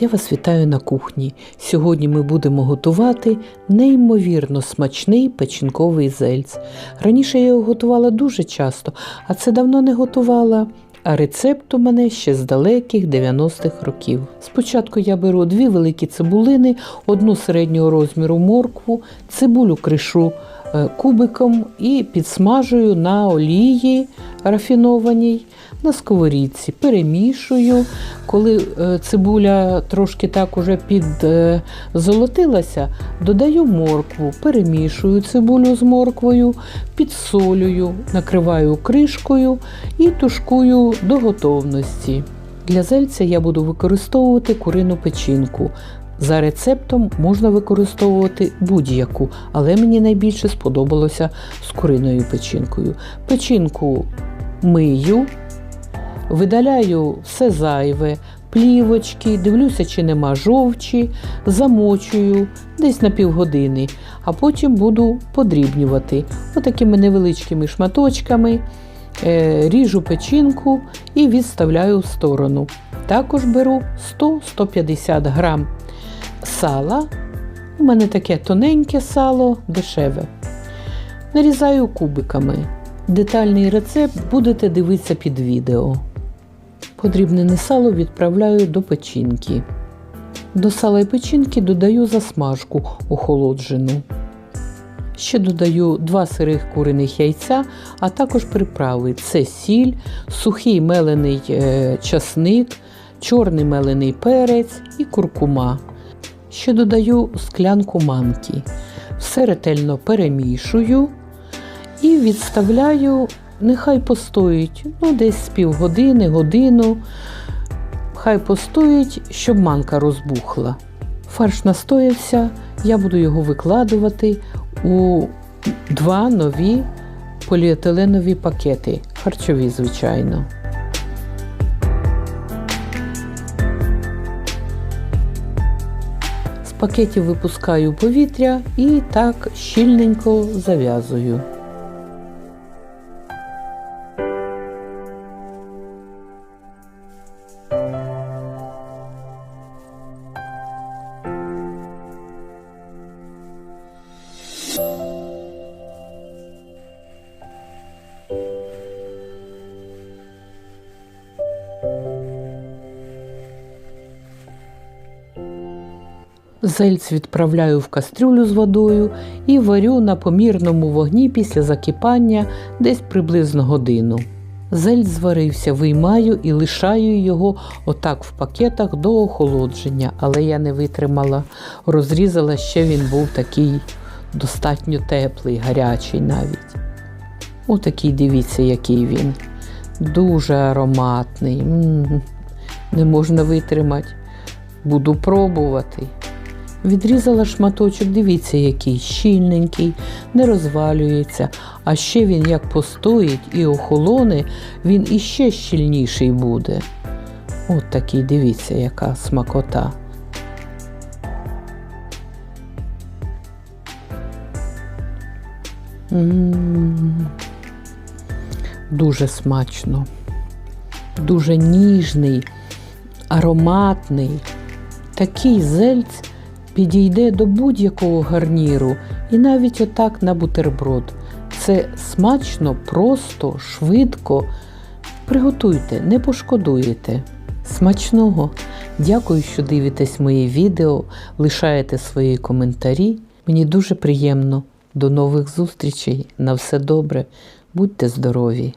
Я вас вітаю на кухні. Сьогодні ми будемо готувати неймовірно смачний печінковий зельц. Раніше я його готувала дуже часто, а це давно не готувала. А рецепт у мене ще з далеких 90-х років. Спочатку я беру дві великі цибулини, одну середнього розміру моркву, цибулю кришу е, кубиком і підсмажую на олії рафінованій на сковорідці. Перемішую. Коли е, цибуля трошки так уже підзолотилася, додаю моркву, перемішую цибулю з морквою, підсолюю, накриваю кришкою і тушкую до готовності. Для зельця я буду використовувати курину печінку. За рецептом можна використовувати будь-яку, але мені найбільше сподобалося з куриною печінкою. Печінку мию, видаляю все зайве, плівочки, дивлюся, чи нема жовчі, замочую десь на півгодини, а потім буду подрібнювати отакими невеличкими шматочками. Е, Ріжу печінку і відставляю в сторону. Також беру 100-150 грам сала. У мене таке тоненьке сало, дешеве. Нарізаю кубиками. Детальний рецепт будете дивитися під відео. Подрібнене сало відправляю до печінки. До сала і печінки додаю засмажку охолоджену. Ще додаю два сирих куриних яйця, а також приправи. Це сіль, сухий мелений е, часник, чорний мелений перець і куркума. Ще додаю склянку манки. Все ретельно перемішую і відставляю, нехай постоїть, ну, десь з півгодини, годину. Хай постоїть, щоб манка розбухла. Фарш настоявся, я буду його викладувати у два нові поліетиленові пакети, харчові, звичайно. З пакетів випускаю повітря і так щільненько зав'язую. Зельць відправляю в кастрюлю з водою і варю на помірному вогні після закипання десь приблизно годину. Зельць зварився, виймаю і лишаю його отак в пакетах до охолодження, але я не витримала, розрізала ще він був такий достатньо теплий, гарячий навіть. Отакий, дивіться, який він. Дуже ароматний. М, Не можна витримати. Буду пробувати. Відрізала шматочок, дивіться, який щільненький, не розвалюється. А ще він як постоїть і охолоне, він іще щільніший буде. От такий, дивіться, яка смакота. Дуже смачно, дуже ніжний, ароматний. Такий зельць підійде до будь-якого гарніру і навіть отак на бутерброд. Це смачно, просто, швидко. Приготуйте, не пошкодуєте. Смачного! Дякую, що дивитесь мої відео, лишаєте свої коментарі. Мені дуже приємно. До нових зустрічей. На все добре. Будьте здорові!